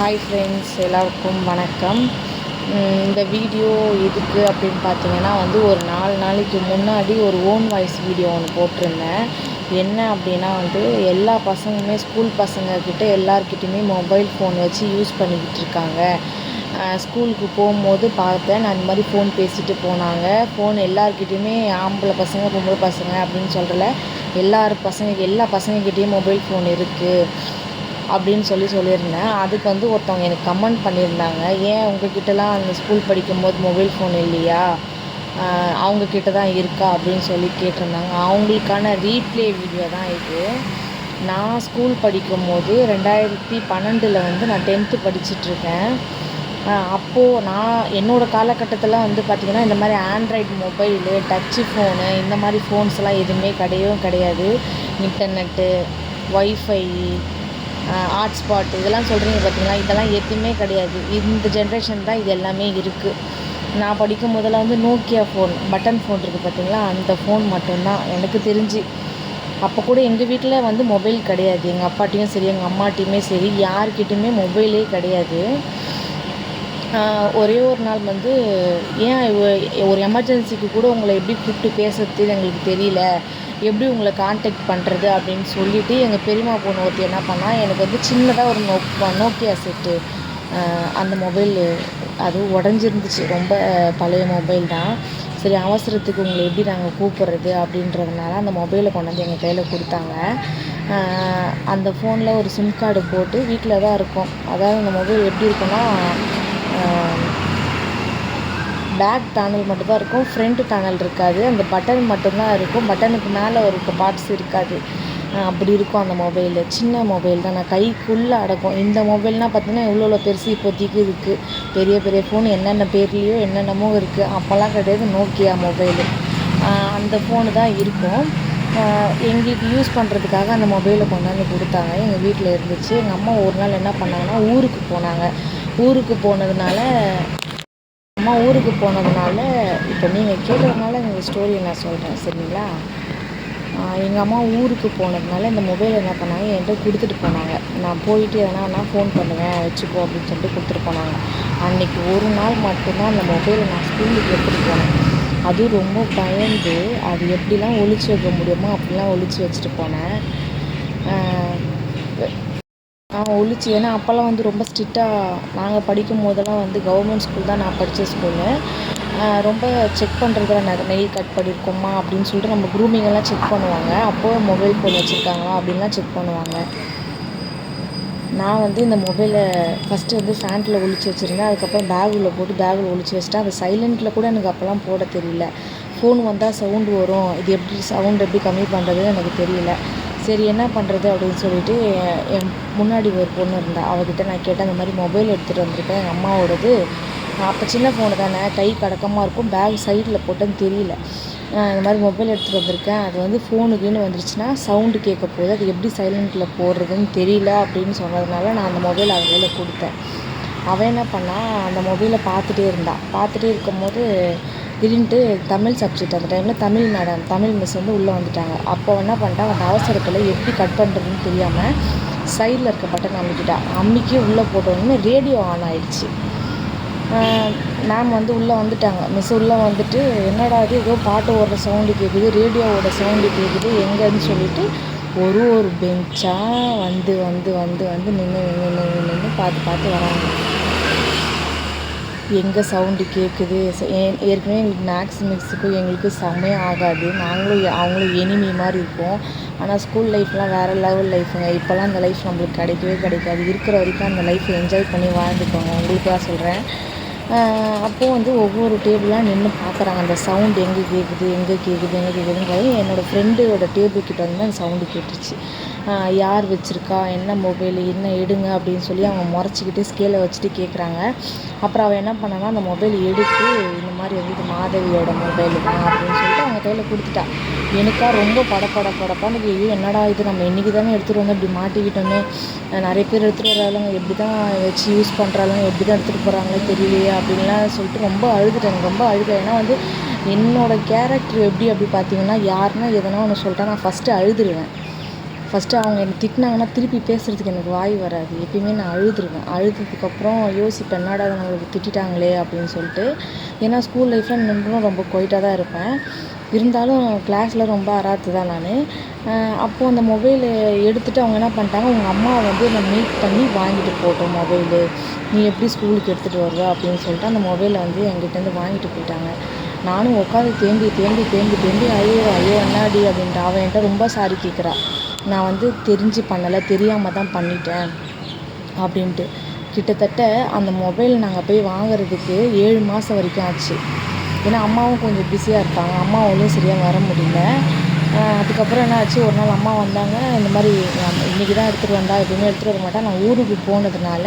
Hi friends எல்லாருக்கும் வணக்கம். இந்த வீடியோ எதுக்கு அப்படின்னு பார்த்தீங்கன்னா வந்து ஒரு நாலு நாளைக்கு முன்னாடி ஒரு ஓன் வாய்ஸ் வீடியோ ஒன்று போட்டிருந்தேன். என்ன அப்படின்னா வந்து எல்லா பசங்களுமே ஸ்கூல் பசங்கக்கிட்ட எல்லாருக்கிட்டேயுமே மொபைல் ஃபோன் வச்சு யூஸ் பண்ணிக்கிட்டு இருக்காங்க. ஸ்கூலுக்கு போகும்போது பார்த்தேன் நான் இந்த மாதிரி ஃபோன் பேசிட்டு போனாங்க. ஃபோன் எல்லார்கிட்டேயுமே ஆம்பளை பசங்க பொம்பளை பசங்க அப்படின்னு சொல்கிறல எல்லார் பசங்க எல்லா பசங்கக்கிட்டேயும் மொபைல் ஃபோன் இருக்குது அப்படின்னு சொல்லி சொல்லியிருந்தேன். அதுக்கு வந்து ஒருத்தவங்க எனக்கு கமெண்ட் பண்ணியிருந்தாங்க. ஏன் உங்ககிட்டலாம் அந்த ஸ்கூல் படிக்கும்போது மொபைல் ஃபோன் இல்லையா? அவங்கக்கிட்ட தான் இருக்கா அப்படின்னு சொல்லி கேட்டிருந்தாங்க. அவங்களுக்கான ரீப்ளே வீடியோ தான் இது. நான் ஸ்கூல் படிக்கும்போது ரெண்டாயிரத்தி பன்னெண்டில் வந்து நான் டென்த்து படிச்சுட்ருக்கேன் அப்போது நான் என்னோடய காலகட்டத்தில் வந்து பார்த்திங்கன்னா இந்த மாதிரி ஆண்ட்ராய்டு மொபைலு டச்சு ஃபோனு இந்த மாதிரி ஃபோன்ஸ்லாம் எதுவுமே கிடையவும் கிடையாது. இன்டர்நெட்டு ஒய்ஃபை ஹாட்ஸ்பாட் இதெல்லாம் சொல்கிறீங்க பார்த்தீங்களா இதெல்லாம் எதுவுமே கிடையாது. இந்த ஜென்ரேஷன் தான் இது எல்லாமே இருக்குது நான் படிக்கும் போதெல்லாம் வந்து நோக்கியா ஃபோன் பட்டன் ஃபோன் இருக்குது பார்த்தீங்களா அந்த ஃபோன் மட்டும்தான். எனக்கு தெரிஞ்சு. அப்போ கூட எங்கள் வீட்டில் வந்து மொபைல் கிடையாது. எங்கள் அப்பாட்டையும் சரி எங்கள் அம்மாட்டையுமே சரி யார்கிட்டையுமே மொபைலே கிடையாது. ஒரே ஒரு நாள் வந்து ஏன் ஒரு எமர்ஜென்சிக்கு கூட உங்களை எப்படி கூப்பிட்டு பேசுறது எங்களுக்கு தெரியல. எப்படி உங்களை காண்டாக்ட் பண்ணுறது அப்படின்னு சொல்லிவிட்டு எங்கள் பெரியம்மா பொண்ணு ஒருத்தி என்ன பண்ணால் எனக்கு வந்து சின்னதாக ஒரு நோ நோக்கியா செட்டு. அந்த மொபைல் அது உடஞ்சிருந்துச்சு. ரொம்ப பழைய மொபைல் தான். சரி அவசரத்துக்கு உங்களை எப்படி நாங்கள் கூப்பிட்றது அப்படின்றதுனால அந்த மொபைலை கொண்டு வந்து எங்கள் கையில் கொடுத்தாங்க. அந்த ஃபோனில் ஒரு சிம் கார்டு போட்டு வீட்டில் தான் இருக்கும். அதாவது அந்த மொபைல் எப்படி இருக்குன்னா பேக் டேனல் மட்டும்தான் இருக்கும் ஃப்ரண்ட் டேனல் இருக்காது. அந்த பட்டன் மட்டும்தான் இருக்கும். பட்டனுக்கு மேலே ஒரு பார்ட்ஸ் இருக்காது. அப்படி இருக்கும் அந்த மொபைலு சின்ன மொபைல் தான். நான் கைக்குள்ளே அடக்கும். இந்த மொபைல்னால் பார்த்தீங்கன்னா எவ்வளோ எவ்வளோ பெருசு இப்போதைக்கு இருக்குது பெரிய பெரிய ஃபோன் என்னென்ன பேர்லேயோ என்னென்னமோ இருக்குது அப்போல்லாம் கிடையாது நோக்கியா மொபைலு அந்த ஃபோனு தான் இருக்கும். எங்களுக்கு யூஸ் பண்ணுறதுக்காக அந்த மொபைலை கொண்டாந்து கொடுத்தாங்க. எங்கள் வீட்டில் இருந்துச்சு. எங்கள் அம்மா ஒரு நாள் என்ன பண்ணாங்கன்னா ஊருக்கு போனாங்க. ஊருக்கு போனதுனால அம்மா ஊருக்கு போனதுனால இப்போ நீங்கள் கேட்டதுனால இந்த ஸ்டோரியை நான் சொல்கிறேன் சரிங்களா? எங்கள் அம்மா ஊருக்கு போனதுனால இந்த மொபைல் என்ன பண்ணாங்க என்கிட்ட கொடுத்துட்டு போனாங்க. நான் போயிட்டு எதனா ஃபோன் பண்ணுவேன் வச்சுக்கோ அப்படின்னு சொல்லிட்டு கொடுத்துட்டு போனாங்க. அன்னைக்கு ஒரு நாள் மட்டும்தான் அந்த மொபைலை நான் ஸ்கூலுக்கு எடுத்துகிட்டு போனேன். அதுவும் ரொம்ப பயந்து அது எப்படிலாம் ஒழிச்சு வைக்க முடியுமோ அப்படிலாம் ஒழிச்சு வச்சுட்டு போனேன். ஒழிச்சு. ஏன்னா அப்போல்லாம் வந்து ரொம்ப ஸ்ட்ரிக்டாக நாங்கள் படிக்கும் போதெல்லாம் வந்து கவர்மெண்ட் ஸ்கூல் தான் நான் படித்த ஸ்கூலு ரொம்ப செக் பண்ணுறதுல நிறைய நெயில் கட் பண்ணியிருக்கோமா அப்படின்னு சொல்லிட்டு நம்ம grooming எல்லாம் செக் பண்ணுவாங்க. அப்போது மொபைல் ஃபோன் வச்சுருக்காங்களா அப்படின்லாம் செக் பண்ணுவாங்க. நான் வந்து இந்த மொபைலை ஃபஸ்ட்டு வந்து ஃபேண்ட்டில் ஒழிச்சு வச்சுருந்தேன். அதுக்கப்புறம் பேக்கில் போட்டு பேக்கில் ஒழிச்சு வச்சுட்டேன். அது சைலண்ட்டில் கூட எனக்கு அப்போல்லாம் போட தெரியல. ஃபோன் வந்தால் சவுண்டு வரும். இது எப்படி சவுண்ட் எப்படி கம்மி பண்ணுறதுன்னு எனக்கு தெரியல. சரி என்ன பண்ணுறது அப்படின்னு சொல்லிட்டு என் முன்னாடி ஒரு பொண்ணு இருந்தாள் அவகிட்ட நான் கேட்டேன் இந்த மாதிரி மொபைல் எடுத்துகிட்டு வந்திருக்கேன் எங்கள் அம்மாவோடது. அப்போ சின்ன ஃபோனு தானே கை கடக்கமாக இருக்கும் பேக் சைடில் போட்டேன்னு தெரியல. இந்த மாதிரி மொபைல் எடுத்துகிட்டு வந்திருக்கேன் அது வந்து ஃபோனுக்குன்னு வந்துருச்சுன்னா சவுண்டு கேட்க போகுது அது எப்படி சைலண்ட்டில் போடுறதுன்னு தெரியல அப்படின்னு சொன்னதுனால நான் அந்த மொபைல் அவன் கையில் கொடுத்தேன். அவன் என்ன பண்ணால் அந்த மொபைலை பார்த்துட்டே இருந்தாள் பார்த்துட்டே இருக்கும்போது திடீர்னுட்டு தமிழ் சப்ஜெக்ட் அந்த டைமில் தமிழ் மேடம் தமிழ் மிஸ் வந்து உள்ளே வந்துட்டாங்க. அப்போ என்ன பண்ணிட்டா அந்த அவசரத்தில் எப்படி கட் பண்ணுறதுன்னு தெரியாமல் சைடில் இருக்க பட்டன் அமைக்கிட்டா. அம்மிக்கே உள்ளே போட்டோன்னு ரேடியோ ஆன் ஆயிடுச்சு. மேம் வந்து உள்ளே வந்துட்டாங்க. மிஸ் உள்ளே வந்துட்டு என்னடா இது? ஏதோ பாட்டு ஓடுற சவுண்டு கேட்குது ரேடியோவோட சவுண்டு கேட்குது எங்கன்னு சொல்லிட்டு ஒரு ஒரு பெஞ்சாக வந்து வந்து வந்து வந்து நின்று நின்று நின்று நின்று பார்த்து பார்த்து வராங்க. எங்கே சவுண்டு கேட்குது ஏ- ஏற்கனவே எங்களுக்கு மேக்ஸ் மிக்ஸுக்கும் எங்களுக்கு செம்மையே ஆகாது. நாங்களும் அவங்களும் எனிமி மாதிரி இருப்போம். ஆனால் ஸ்கூல் லைஃப்லாம் வேறு லெவல் லைஃபுங்க இப்போல்லாம் அந்த லைஃப் நம்மளுக்கு கிடைக்கவே கிடைக்காது. இருக்கிற வரைக்கும் அந்த லைஃப்பை என்ஜாய் பண்ணி வாழ்ந்துக்கோங்க. உங்களுக்கு தான் சொல்கிறேன் அப்போது வந்து ஒவ்வொரு டேபிளாக நின்று பார்க்குறாங்க அந்த சவுண்ட் எங்கே கேட்குது எங்கே கேட்குது எங்கே கேட்குதுங்கிறது என்னோடய ஃப்ரெண்டோட டேபிள் கிட்ட வந்து அந்த சவுண்டு கேட்டுருச்சு யார் வச்சுருக்கா? என்ன மொபைல் என்ன எடுங்க அப்படின்னு சொல்லி அவங்க முறைச்சிக்கிட்டு ஸ்கேலை வச்சுட்டு கேட்குறாங்க அப்புறம் அவள் என்ன பண்ணான்னா அந்த மொபைல் எடுத்து இந்த மாதிரி வந்து இது மாதவியோட மொபைல் தான் அப்படின்னு சொல்லிட்டு அவங்க கையில் கொடுத்துட்டா. எனக்கா ரொம்ப படப்பட படப்பான்னு ஐயோ என்னடா இது? நம்ம இன்றைக்கி தானே எடுத்துகிட்டு வந்து இப்படி மாட்டிக்கிட்டோமே. நிறைய பேர் எடுத்துகிட்டு வராளுங்க. எப்படி தான் வச்சு யூஸ் பண்ணுறாளுங்க எப்படி தான் எடுத்துகிட்டு போகிறாங்களே தெரியலையே அப்படின்லாம் சொல்லிட்டு ரொம்ப அழுதுட்டேன் ரொம்ப அழுதேன் ஏன்னா வந்து என்னோடய கேரக்டர் எப்படி அப்படி பார்த்தீங்கன்னா யாருன்னா எதனா ஒன்று சொல்லிட்டா நான் ஃபஸ்ட்டு அழுதுருவேன். ஃபஸ்ட்டு அவங்க என்னை திட்டினாங்கன்னா திருப்பி பேசுகிறதுக்கு எனக்கு வாய் வராது. எப்பயுமே நான் அழுதுருவேன். அழுததுக்கப்புறம் யோசிப்பேன் என்னடா அதை நம்மளுக்கு திட்டிட்டாங்களே அப்படின்னு சொல்லிட்டு. ஏன்னா ஸ்கூல் லைஃப்பில் நின்றும் ரொம்ப கொயிட்டாக தான் இருப்பேன். இருந்தாலும் கிளாஸில் ரொம்ப அராத்து தான் நான். அப்போது அந்த மொபைலை எடுத்துகிட்டு அவங்க என்ன பண்ணிட்டாங்க உங்கள் அம்மா வந்து நான் மீட் பண்ணி வாங்கிட்டு போட்டோம் மொபைலு நீ எப்படி ஸ்கூலுக்கு எடுத்துகிட்டு வருவ? அப்படின்னு சொல்லிட்டு அந்த மொபைலை வந்து என்கிட்டேருந்து வாங்கிட்டு போயிட்டாங்க. நானும் உட்காந்து தேம்பி தேம்பி தேம்பி தேம்பி ஐயோ ஐயோ என்னாடி? அப்படின்ட்டு அவன் என்கிட்ட ரொம்ப சாரி கேட்குறா நான் வந்து தெரிஞ்சு பண்ணலை தெரியாமல் தான் பண்ணிட்டேன் அப்படின்ட்டு. கிட்டத்தட்ட அந்த மொபைல் நாங்கள் போய் வாங்குறதுக்கு ஏழு மாதம் வரைக்கும் ஆச்சு. ஏன்னா அம்மாவும் கொஞ்சம் பிஸியாக இருப்பாங்க அம்மாவாலையும் சரியாக வர முடியல. அதுக்கப்புறம் என்ன ஆச்சு? ஒரு நாள் அம்மா வந்தாங்க. இந்த மாதிரி இன்றைக்கி தான் எடுத்துகிட்டு வந்தா எதுவுமே எடுத்துகிட்டு வர மாட்டேன் நான் ஊருக்கு போனதுனால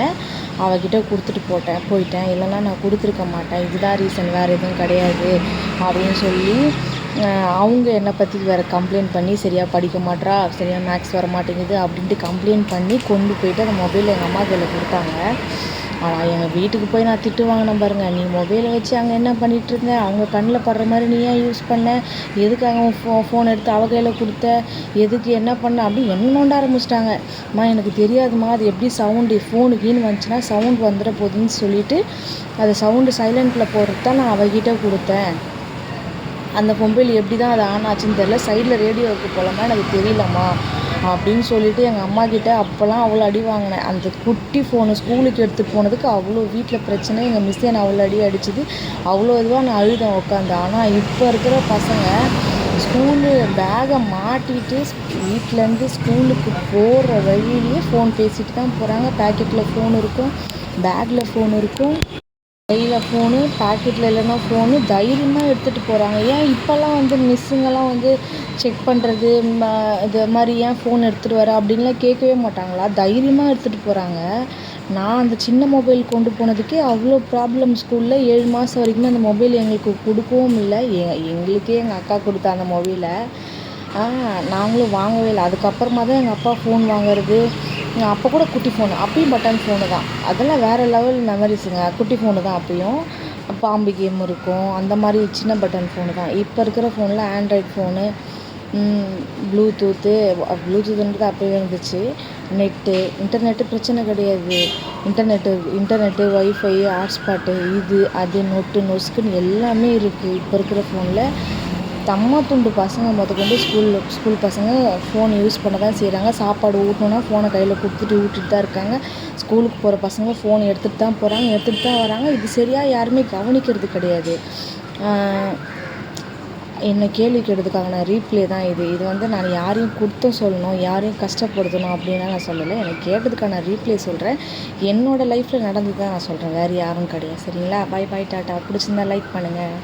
அவகிட்ட கொடுத்துட்டு போட்டேன் போயிட்டேன். இல்லைன்னா நான் கொடுத்துருக்க மாட்டேன். இதுதான் ரீசன் வேறு எதுவும் கிடையாது அப்படின்னு சொல்லி அவங்க என்னை பற்றி வேறு கம்ப்ளைண்ட் பண்ணி சரியாக படிக்க மாட்றா சரியாக மேக்ஸ் வர மாட்டேங்குது அப்படின்ட்டு கம்ப்ளைண்ட் பண்ணி கொண்டு போயிட்டு அந்த மொபைல் எங்கள் அம்மா கையில் கொடுத்தாங்க. ஆனால் எங்கள் வீட்டுக்கு போய் நான் திட்டு வாங்கினேன் பாருங்கள் நீ மொபைலை வச்சு அங்கே என்ன பண்ணிகிட்ருந்தேன் அவங்க கண்ணில் படுற மாதிரி நீ ஏன் யூஸ் பண்ண? எதுக்காக உன் ஃபோ ஃபோன் எடுத்து அவ கையில் கொடுத்த? எதுக்கு என்ன பண்ண? அப்படி என்ன நோண்ட ஆரம்பிச்சிட்டாங்க. அம்மா எனக்கு தெரியாதுமா அது எப்படி சவுண்டு ஃபோனு கீன்னு வந்துச்சுன்னா சவுண்ட் வந்துட போகுதுன்னு சொல்லிவிட்டு அதை சவுண்டு சைலண்ட்டில் போடுறது தான் நான் அவகிட்ட கொடுத்தேன். அந்த மொபைல் எப்படி தான் அது ஆன் ஆச்சுன்னு தெரில சைடில் ரேடியோ இருக்குது எனக்கு தெரியலம்மா அப்படின்னு சொல்லிட்டு எங்கள் அம்மா கிட்ட அப்போல்லாம் அவ்வளோ அடி வாங்கினேன். அந்த குட்டி ஃபோனு ஸ்கூலுக்கு எடுத்துகிட்டு போனதுக்கு அவ்வளோ வீட்டில் பிரச்சனை. எங்கள் மிஸ் என்னை அவ்வளோ அடி அடிச்சுது. அவ்வளோ இதுவாக நான் அழுதேன் உட்காந்து. ஆனால் இப்போ இருக்கிற பசங்க ஸ்கூலு பேகை மாட்டிட்டு வீட்டிலேருந்து ஸ்கூலுக்கு போகிற வழியிலேயே ஃபோன் பேசிட்டு தான் போகிறாங்க பேக்கெட்டில் ஃபோன் இருக்கும் பேக்கில் ஃபோன் இருக்கும். கையில் ஃபோனு பாக்கெட்டில் இல்லைன்னா ஃபோனு தைரியமாக எடுத்துகிட்டு போகிறாங்க ஏன் இப்போல்லாம் வந்து மிஸ்ஸுங்கெல்லாம் வந்து செக் பண்ணுறது இது மாதிரி ஏன் ஃபோன் எடுத்துகிட்டு வர அப்படின்லாம் கேட்கவே மாட்டாங்களா? தைரியமாக எடுத்துகிட்டு போகிறாங்க நான் அந்த சின்ன மொபைல் கொண்டு போனதுக்கே அவ்வளோ ப்ராப்ளம் ஸ்கூலில் ஏழு மாதம் வரைக்குமே அந்த மொபைல் எங்களுக்கு கொடுக்கவும் இல்லை. எ எங்களுக்கே எங்கள் அக்கா கொடுத்தா அந்த மொபைலை நாங்களும் வாங்கவே இல்லை. அதுக்கப்புறமா தான் எங்கள் அப்பா ஃபோன் வாங்குறது. அப்போ கூட குட்டி ஃபோனு அப்பயும் பட்டன் ஃபோனு தான். அதெல்லாம் வேறு லெவல் மெமரிஸுங்க குட்டி ஃபோனு தான் அப்பயும். பாம்பு கேம் இருக்கும். அந்த மாதிரி சின்ன பட்டன் ஃபோனு தான். இப்போ இருக்கிற ஃபோனில் ஆண்ட்ராய்ட் ஃபோனு ப்ளூடூத்து ப்ளூடூத்துன்றது அப்போவே இருந்துச்சு. நெட்டு இன்டர்நெட்டு பிரச்சனை கிடையாது. இன்டர்நெட்டு இன்டர்நெட்டு ஒய்ஃபை ஹாட்ஸ்பாட்டு இது அது நொட்டு நொஸ்க்குன்னு எல்லாமே இருக்குது இப்போ இருக்கிற ஃபோனில் தம்மா துண்டு பசங்க முதற்கொண்டு ஸ்கூலில் ஸ்கூல் பசங்க ஃபோன் யூஸ் பண்ண தான் செய்கிறாங்க சாப்பாடு ஊட்டணுன்னா ஃபோனை கையில் கொடுத்துட்டு ஊட்டிட்டு தான் இருக்காங்க. ஸ்கூலுக்கு போகிற பசங்க ஃபோன் எடுத்துகிட்டு தான் போகிறாங்க எடுத்துகிட்டு தான் வராங்க. இது சரியாக யாருமே கவனிக்கிறது கிடையாது. என்னை கேள்வி கேட்டதுக்கான ரீப்ளே தான் இது. இது வந்து நான் யாரையும் கொடுத்தும் சொல்லணும் யாரையும் கஷ்டப்படுத்தணும் அப்படின்லாம் நான் சொல்லலை. எனக்கு கேட்டதுக்கான ரீப்ளே சொல்கிறேன் என்னோடய லைஃப்பில் நடந்தது தான் நான் சொல்கிறேன் வேறு யாரும் கிடையாது. சரிங்களா? பை பை டாட்டா. பிடிச்சிருந்தா லைக் பண்ணுங்கள்